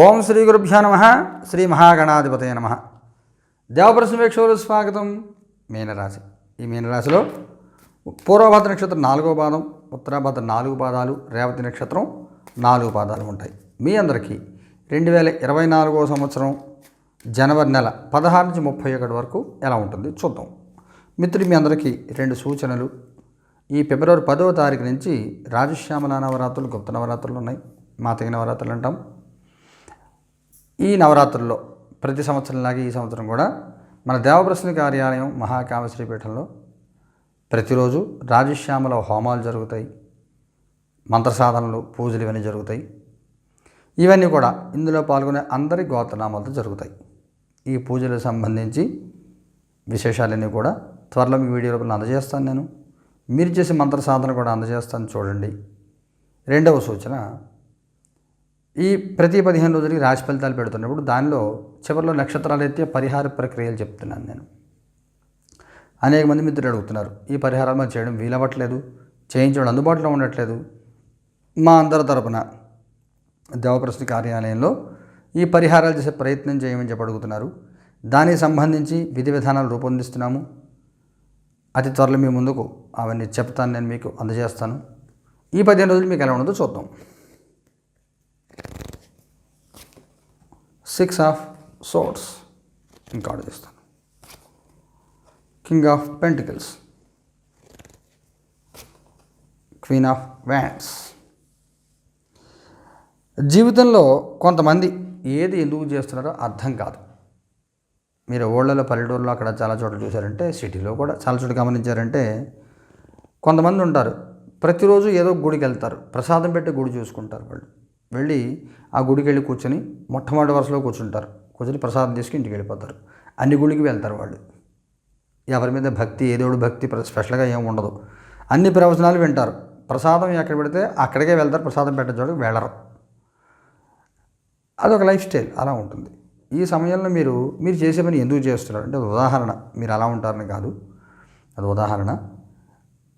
ఓం శ్రీ గురుభ్యో నమ శ్రీ మహాగణాధిపతయ నమ. దేవప్రసమేక్షలు స్వాగతం మీనరాశి. ఈ మీనరాశిలో పూర్వభద్ర నక్షత్రం నాలుగో పాదం ఉత్తరాభద్ర నాలుగు పాదాలు రేవతి నక్షత్రం నాలుగు పాదాలు ఉంటాయి. మీ అందరికీ రెండు వేల ఇరవై నాలుగో సంవత్సరం జనవరి నెల పదహారు నుంచి ముప్పై ఒకటి వరకు ఎలా ఉంటుంది చూద్దాం. మిత్రులు మీ అందరికీ రెండు సూచనలు. ఈ ఫిబ్రవరి పదవ తారీఖు నుంచి రాజశ్యామల నవరాత్రులు గుప్త నవరాత్రులు ఉన్నాయి. మాతగి నవరాత్రులు అంటాం. ఈ నవరాత్రుల్లో ప్రతి సంవత్సరంలాగే ఈ సంవత్సరం కూడా మన దేవప్రశ్న కార్యాలయం మహాకామశ్రీపీఠంలో ప్రతిరోజు రాజశ్యామల హోమాలు జరుగుతాయి. మంత్ర సాధనలు పూజలు ఇవన్నీ జరుగుతాయి. ఇవన్నీ కూడా ఇందులో పాల్గొనే అందరి గోత్రనామాలతో జరుగుతాయి. ఈ పూజలకు సంబంధించి విశేషాలన్నీ కూడా త్వరలో మీ వీడియో రూపంలో అందజేస్తాను నేను. మీరు చేసే మంత్ర సాధన కూడా అందజేస్తాను చూడండి. రెండవ సూచన ఈ ప్రతి పదిహేను రోజులకి రాశి ఫలితాలు పెడుతున్నప్పుడు దానిలో చివరిలో నక్షత్రాలు అయితే పరిహార ప్రక్రియలు చెప్తున్నాను నేను. అనేక మంది మిత్రులు అడుగుతున్నారు ఈ పరిహారాలు మనం చేయడం వీలవ్వట్లేదు చేయించడం అందుబాటులో ఉండట్లేదు. మా అందరి తరపున దేవప్రశ్న కార్యాలయంలో ఈ పరిహారాలు చేసే ప్రయత్నం చేయమని చెప్పి అడుగుతున్నారు. దానికి సంబంధించి విధి విధానాలు రూపొందిస్తున్నాము. అతి త్వరలో మీ ముందుకు అవన్నీ చెప్తాను నేను మీకు అందజేస్తాను. ఈ పదిహేను రోజులు మీకు ఎలా ఉండదో చూద్దాం. సిక్స్ ఆఫ్ సోర్ట్స్ ఇంకా ఆర్డర్ చేస్తాను. King of pentacles queen of wands జీవితంలో కొంతమంది ఏది ఎందుకు చేస్తున్నారో అర్థం కాదు. మీరు ఓళ్ళలో పల్లెటూరులో అక్కడ చాలా చోట్ల చూసారంటే సిటీలో కూడా చాలా చోట్ల గమనించారంటే కొంతమంది ఉంటారు. ప్రతిరోజు ఏదో గుడికి వెళ్తారు. ప్రసాదం పెట్టి గుడి చూసుకుంటారు వాళ్ళు. వెళ్ళి ఆ గుడికి వెళ్ళి కూర్చొని మొట్టమొదటి వరుసలో కూర్చుంటారు. కూర్చొని ప్రసాదం తీసుకుని ఇంటికి వెళ్ళిపోతారు. అన్ని గుడికి వెళ్తారు వాళ్ళు. ఎవరి మీద భక్తి ఏ దేవుడు భక్తి ప్ర- స్పెషల్గా ఏం ఉండదు. అన్ని ప్రవచనాలు వింటారు. ప్రసాదం ఎక్కడ పెడితే అక్కడికే వెళ్తారు. ప్రసాదం పెట్టే చోటుకు వెళ్ళరు. అదొక లైఫ్ స్టైల్. అలా ఉంటుంది. ఈ సమయంలో మీరు మీరు చేసే పని ఎందుకు చేస్తున్నారు? అంటే అది ఉదాహరణ మీరు అలా ఉంటారని కాదు. అది ఉదాహరణ.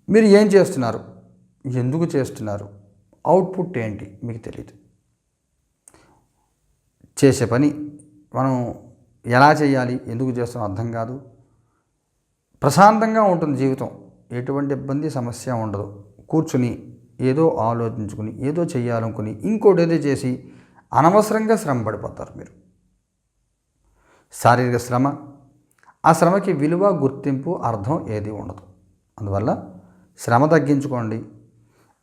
మీరు ఏం చేస్తున్నారు? ఎందుకు చేస్తున్నారు? అవుట్పుట్ ఏంటి? మీకు తెలియదు చేసే పని మనం ఎలా చేయాలి ఎందుకు చేస్తున్నాం అర్థం కాదు. ప్రశాంతంగా ఉంటుంది జీవితం. ఎటువంటి ఇబ్బంది సమస్య ఉండదు. కూర్చుని ఏదో ఆలోచించుకుని ఏదో చేయాలనుకుని ఇంకోటి ఏదో చేసి అనవసరంగా శ్రమ పడిపోతారు మీరు. శారీరక శ్రమ. ఆ శ్రమకి విలువ గుర్తింపు అర్థం ఏది ఉండదు. అందువల్ల శ్రమ తగ్గించుకోండి.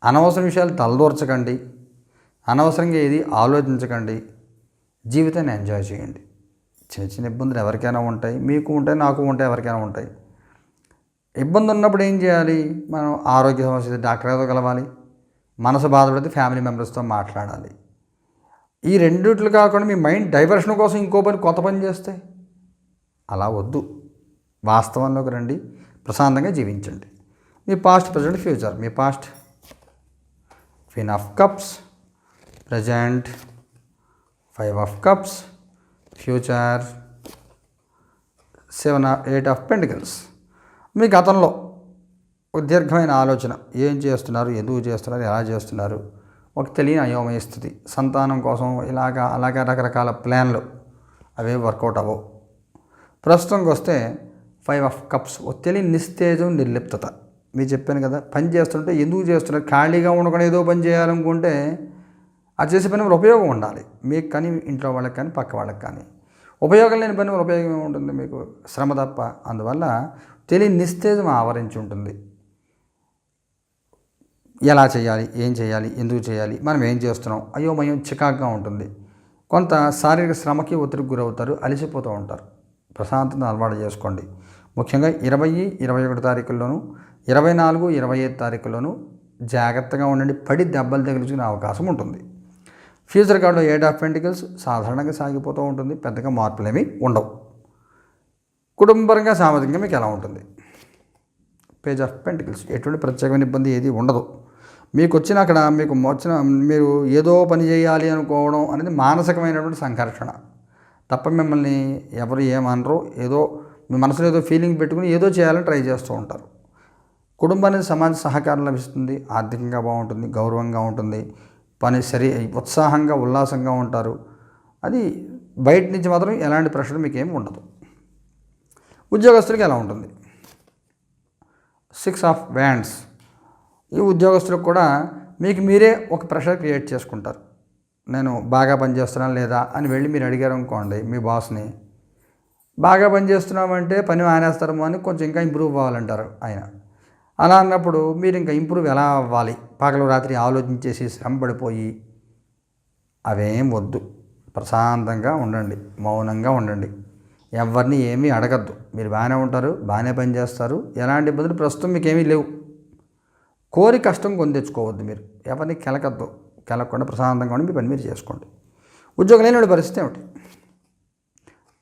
అనవసర విషయాలు తలదూర్చకండి. అనవసరంగా ఏది ఆలోచించకండి. జీవితాన్ని ఎంజాయ్ చేయండి. చిన్న చిన్న ఇబ్బందులు ఎవరికైనా ఉంటాయి. మీకు ఉంటాయి నాకు ఉంటాయి ఎవరికైనా ఉంటాయి. ఇబ్బంది ఉన్నప్పుడు ఏం చేయాలి? మనం ఆరోగ్య సమస్య డాక్టర్తో కలవాలి. మనసు బాధపడితే ఫ్యామిలీ మెంబర్స్తో మాట్లాడాలి. ఈ రెండిట్లు కాకుండా మీ మైండ్ డైవర్షన్ కోసం ఇంకో పని కొత్త పని చేస్తే అలా వద్దు. వాస్తవంలోకి రండి. ప్రశాంతంగా జీవించండి. మీ past present future. Me past. Queen of cups. Present. Five of cups future seven eight of pentacles. మీ గతంలో దీర్ఘమైన ఆలోచన ఏం చేస్తున్నారు ఎందుకు చేస్తున్నారు ఎలా చేస్తున్నారు? ఒక తెలియని అయోమయ స్థితి సంతానం కోసం ఇలాగా అలాగా రకరకాల ప్లాన్లు అవే వర్కౌట్ అవ్వవు. ప్రస్తుతంకి వస్తే ఫైవ్ ఆఫ్ కప్స్ ఒక తెలియని నిస్తేజం నిర్లిప్తత. మీరు చెప్పాను కదా పని చేస్తుంటే ఎందుకు చేస్తున్నారు? ఖాళీగా ఉండకుండా ఏదో పని చేయాలనుకుంటే అది చేసే పని వల్ల ఉపయోగం ఉండాలి. మీకు కానీ ఇంట్లో వాళ్ళకి కానీ పక్క వాళ్ళకి కానీ. ఉపయోగం లేని పని వల్ల ఉపయోగం ఉంటుంది మీకు శ్రమ తప్ప. అందువల్ల తెలియని నిస్తేజం ఆవరించి ఉంటుంది. ఎలా చేయాలి? ఏం చేయాలి? ఎందుకు చేయాలి? మనం ఏం చేస్తున్నాం? అయోమయం చికాగ్గా ఉంటుంది. కొంత శారీరక శ్రమకి ఒత్తిడికి గురవుతారు అలసిపోతూ ఉంటారు. ప్రశాంతత అలవాటు చేసుకోండి. ముఖ్యంగా ఇరవై ఇరవై ఒకటి తారీఖుల్లోనూ ఇరవై నాలుగు ఇరవై ఐదు తారీఖుల్లోనూ జాగ్రత్తగా ఉండండి. పడి దెబ్బలు తగిలించుకునే అవకాశం ఉంటుంది. ఫ్యూచర్ కార్డులో ఎయిట్ ఆఫ్ పెంటికల్స్ సాధారణంగా సాగిపోతూ ఉంటుంది. పెద్దగా మార్పులు ఏమీ ఉండవు. కుటుంబపరంగా సామాజికంగా మీకు ఎలా ఉంటుంది? పేజ్ ఆఫ్ పెంటికల్స్ ఎటువంటి ప్రత్యేకమైన ఇబ్బంది ఏది ఉండదు. మీకు వచ్చిన అక్కడ మీకు వచ్చిన మీరు ఏదో పని చేయాలి అనుకోవడం అనేది మానసికమైనటువంటి సంఘర్షణ. తప్ప మిమ్మల్ని ఎవరు ఏమనరు. ఏదో మీ మనసులో ఏదో ఫీలింగ్ పెట్టుకుని ఏదో చేయాలని ట్రై చేస్తూ ఉంటారు. కుటుంబానికి సమాజ సహకారం లభిస్తుంది. ఆర్థికంగా బాగుంటుంది. గౌరవంగా ఉంటుంది. పని సరి ఉత్సాహంగా ఉల్లాసంగా ఉంటారు. అది బయట నుంచి మాత్రం ఎలాంటి ప్రెషర్ మీకు ఏమి ఉండదు. ఉద్యోగస్తులకి ఎలా ఉంటుంది? సిక్స్ ఆఫ్ వ్యాండ్స్ ఈ ఉద్యోగస్తులకు కూడా మీకు మీరే ఒక ప్రెషర్ క్రియేట్ చేసుకుంటారు. నేను బాగా పనిచేస్తున్నాను లేదా అని వెళ్ళి మీరు అడిగారు అనుకోండి మీ బాస్ని బాగా పనిచేస్తున్నామంటే పని మానేస్తారేమో అని కొంచెం ఇంకా ఇంప్రూవ్ అవ్వాలంటారు ఆయన. అలా అన్నప్పుడు మీరు ఇంకా ఇంప్రూవ్ ఎలా అవ్వాలి? పగలు రాత్రి ఆలోచించేసి శ్రమ పడిపోయి అవేం వద్దు. ప్రశాంతంగా ఉండండి. మౌనంగా ఉండండి. ఎవరిని ఏమీ అడగద్దు. మీరు బాగానే ఉంటారు బాగానే పని చేస్తారు. ఎలాంటి ఇబ్బందులు ప్రస్తుతం మీకు లేవు. కోరి కష్టం కొని తెచ్చుకోవద్దు మీరు. ఎవరిని కెలకద్దు. కెలకుండా ప్రశాంతంగా ఉండి మీ పని మీరు చేసుకోండి. ఉద్యోగం లేని పరిస్థితి ఏమిటి?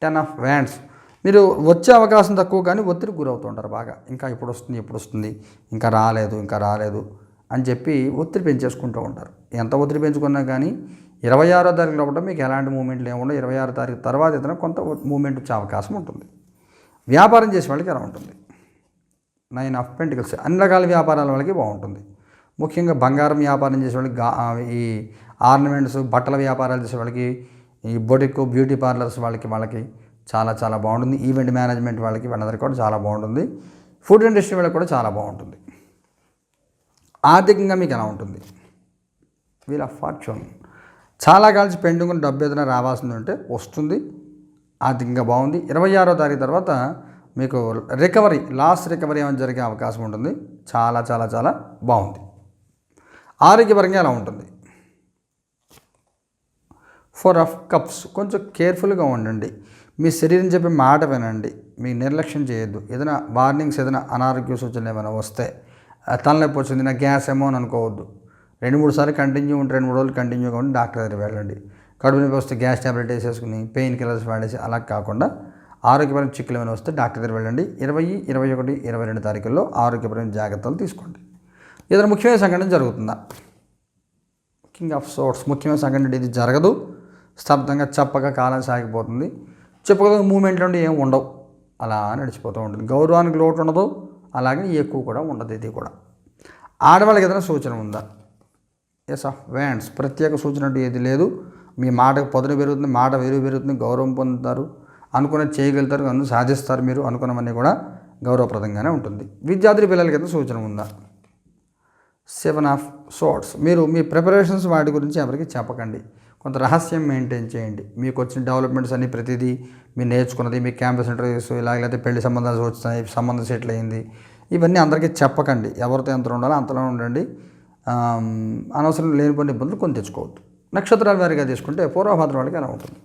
Ten of wands. మీరు వచ్చే అవకాశం తక్కువ కానీ ఒత్తిడి గురవుతుంటారు బాగా. ఇంకా ఇప్పుడు వస్తుంది ఎప్పుడు వస్తుంది ఇంకా రాలేదు ఇంకా రాలేదు అని చెప్పి ఒత్తిడి పెంచేసుకుంటూ ఉంటారు. ఎంత ఒత్తిడి పెంచుకున్నా కానీ ఇరవై ఆరో తారీఖు లోపల మీకు ఎలాంటి మూమెంట్ లేకుండా ఇరవై ఆరో తారీఖు తర్వాత ఏదైనా కొంత మూమెంట్ వచ్చే అవకాశం ఉంటుంది. వ్యాపారం చేసే వాళ్ళకి ఎలా ఉంటుంది. నైన్ ఆఫ్ పెంటికల్స్ అన్ని రకాల వ్యాపారాల వాళ్ళకి బాగుంటుంది. ముఖ్యంగా బంగారం వ్యాపారం చేసే వాళ్ళకి గా ఈ ఆర్నమెంట్స్ బట్టల వ్యాపారాలు చేసే వాళ్ళకి ఈ బొటిక్ బ్యూటీ పార్లర్స్ వాళ్ళకి వాళ్ళకి చాలా చాలా బాగుంటుంది. ఈవెంట్ మేనేజ్మెంట్ వాళ్ళకి వాళ్ళందరికీ కూడా చాలా బాగుంటుంది. ఫుడ్ ఇండస్ట్రీ వాళ్ళకి కూడా చాలా బాగుంటుంది. ఆర్థికంగా మీకు ఎలా ఉంటుంది? Wheel of fortune. చాలా కాల్చి పెండింగ్ డబ్బు ఏదైనా రావాల్సింది ఉంటే వస్తుంది. ఆర్థికంగా బాగుంది. ఇరవై ఆరో తారీఖు తర్వాత మీకు రికవరీ లాస్ట్ రికవరీ ఏమైనా జరిగే అవకాశం ఉంటుంది. చాలా చాలా చాలా బాగుంది. ఆరోగ్యపరంగా ఎలా ఉంటుంది? Four of cups. కొంచెం కేర్ఫుల్గా ఉండండి. మీ శరీరం చెప్పే మాట వినండి. మీ నిర్లక్ష్యం చేయొద్దు. ఏదైనా వార్నింగ్స్ ఏదైనా అనారోగ్య సూచనలు ఏమైనా వస్తే తలనొప్పి వచ్చింది నా గ్యాస్ ఏమో అని అనుకోవద్దు. రెండు మూడు సార్లు కంటిన్యూ ఉంటే రెండు మూడు రోజులు కంటిన్యూ కాకుండా డాక్టర్ దగ్గర వెళ్ళండి. కడుపు నొప్పి వస్తే గ్యాస్ ట్యాబ్లెట్ వేసేసుకుని పెయిన్ కిల్లర్స్ వాడేసి అలా కాకుండా ఆరోగ్యపరమైన చిక్కులు ఏమైనా వస్తే డాక్టర్ దగ్గర వెళ్ళండి. ఇరవై ఇరవై ఒకటి ఇరవై రెండు తారీఖుల్లో ఆరోగ్యపరమైన జాగ్రత్తలు తీసుకోండి. ఏదైనా ముఖ్యమైన సంఘటన జరుగుతుందా? కింగ్ ఆఫ్ సోర్ట్స్ ముఖ్యమైన సంఘటన ఇది జరగదు. స్తబ్దంగా చప్పగా కాలం సాగిపోతుంది. చెప్పుకోదగ్గ మూమెంట్లు ఉండి ఏం ఉండవు. అలా నడిచిపోతూ ఉంటుంది. గౌరవానికి లోటు ఉండదు. అలాగే ఎక్కువ కూడా ఉండదు ఇది కూడా. ఆడవాళ్ళకి ఏదైనా సూచన ఉందా? ఎస్ ఆఫ్ వ్యాండ్స్ ప్రత్యేక సూచన అంటూ ఏది లేదు. మీ మాటకు పొదలు పెరుగుతుంది మాట విలువ పెరుగుతుంది గౌరవం పొందుతారు. అనుకున్నది చేయగలుగుతారు అన్ని సాధిస్తారు మీరు అనుకున్నవన్నీ కూడా గౌరవప్రదంగానే ఉంటుంది. విద్యార్థి పిల్లలకి ఏదైనా సూచన ఉందా? సెవెన్ ఆఫ్ సోట్స్ మీరు మీ ప్రిపరేషన్స్ వాటి గురించి ఎవరికి చెప్పకండి. కొంత రహస్యం మెయింటైన్ చేయండి. మీకు వచ్చిన డెవలప్మెంట్స్ అన్ని ప్రతిదీ మీరు నేర్చుకున్నది మీ క్యాంపస్ ఇంటర్వ్యూస్ ఇలాగైతే పెళ్ళి సంబంధాలు వచ్చినాయి సంబంధం సెటిల్ అయింది. ఇవన్నీ అందరికీ చెప్పకండి. ఎవరితో ఎంత ఉండాలో అంతలో ఉండండి. అనవసరం అనవసరం లేనిపోయిన ఇబ్బందులు కొని తెచ్చుకోవద్దు. నక్షత్రాల వారిగా తీసుకుంటే పూర్వభద్ర వాళ్ళకి ఎలా ఉంటుంది?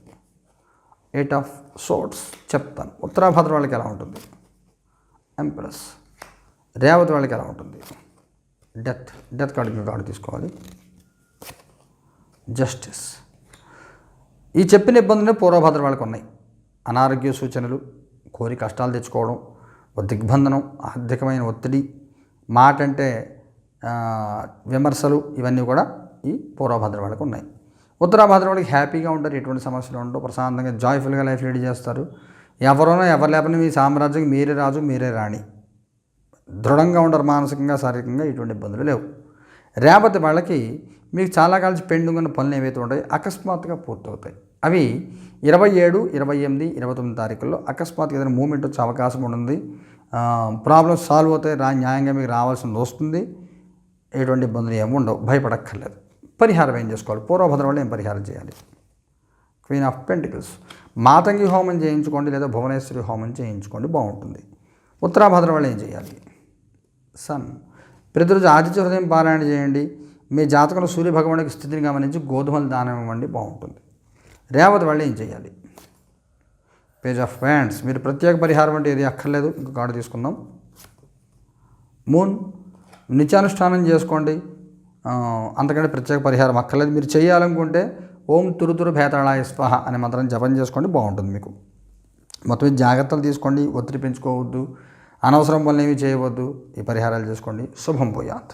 ఎయిట్ ఆఫ్ సోట్స్ చెప్తాను. ఉత్తరాభద్ర వాళ్ళకి ఎలా ఉంటుంది? ఎంప్రెస్ రేవతి వాళ్ళకి ఎలా ఉంటుంది? డెత్ డెత్ కార్డు కార్డు తీసుకోవాలి. జస్టిస్ ఈ చెప్పిన ఇబ్బందులే పూర్వభద్ర వాళ్ళకు ఉన్నాయి. అనారోగ్య సూచనలు కోరి కష్టాలు తెచ్చుకోవడం దిగ్బంధనం ఆర్థికమైన ఒత్తిడి మాట అంటే విమర్శలు ఇవన్నీ కూడా ఈ పూర్వభద్ర వాళ్ళకు ఉన్నాయి. ఉత్తరాభద్ర వాళ్ళకి హ్యాపీగా ఉంటారు ఎటువంటి సమస్యలు ఉండవు ప్రశాంతంగా జాయ్ఫుల్గా లైఫ్ లీడ్ చేస్తారు. ఎవరైనా ఎవరు లేపని మీ సామ్రాజ్యం మీరే రాజు మీరే రాణి. దృఢంగా ఉండరు మానసికంగా శారీరకంగా ఎటువంటి ఇబ్బందులు లేవు. రేపటి వాళ్ళకి మీకు చాలా కాలం పెండింగ్ ఉన్న పనులు ఏవైతే ఉంటాయో అకస్మాత్తుగా పూర్తవుతాయి. అవి ఇరవై ఏడు ఇరవై ఎనిమిది ఇరవై తొమ్మిది తారీఖుల్లో అకస్మాత్తుగా ఏదైనా మూమెంట్ వచ్చే అవకాశం ఉంటుంది ప్రాబ్లమ్స్ సాల్వ్ అవుతాయి రా న్యాయంగా మీకు రావాల్సింది వస్తుంది. ఎటువంటి ఇబ్బందులు ఏమి ఉండవు. భయపడక్కర్లేదు. పరిహారం ఏం చేసుకోవాలి? పూర్వభద్రం వాళ్ళు ఏం పరిహారం చేయాలి? క్వీన్ ఆఫ్ పెంటికల్స్ మాతంగి హోమం చేయించుకోండి లేదా భువనేశ్వరి హోమం చేయించుకోండి బాగుంటుంది. ఉత్తరాభద్ర వాళ్ళు ఏం చేయాలి? సన్ ప్రతిరోజు ఆదిత్య హృదయం పారాయణ చేయండి. మీ జాతకంలో సూర్య భగవానికి స్థితిని గమనించి గోధుమలు దానం ఇవ్వండి బాగుంటుంది. రేవతి వాళ్ళు ఏం చేయాలి? Page of wands. మీరు ప్రత్యేక పరిహారం అంటే ఏది అక్కర్లేదు ఇంకో కార్డు తీసుకుందాం. మూన్ నిత్యానుష్ఠానం చేసుకోండి. అంతకంటే ప్రత్యేక పరిహారం అక్కర్లేదు. మీరు చేయాలనుకుంటే ఓం తురుతురు భేతాళాయ స్వహ అనే మంత్రం జపం చేసుకోండి బాగుంటుంది మీకు. మొత్తం జాగ్రత్తలు తీసుకోండి ఒత్తిడి పెంచుకోవద్దు. అనవసరం పనులు ఏమి చేయవద్దు. ఈ పరిహారాలు చేసుకోండి. శుభం పోయాత్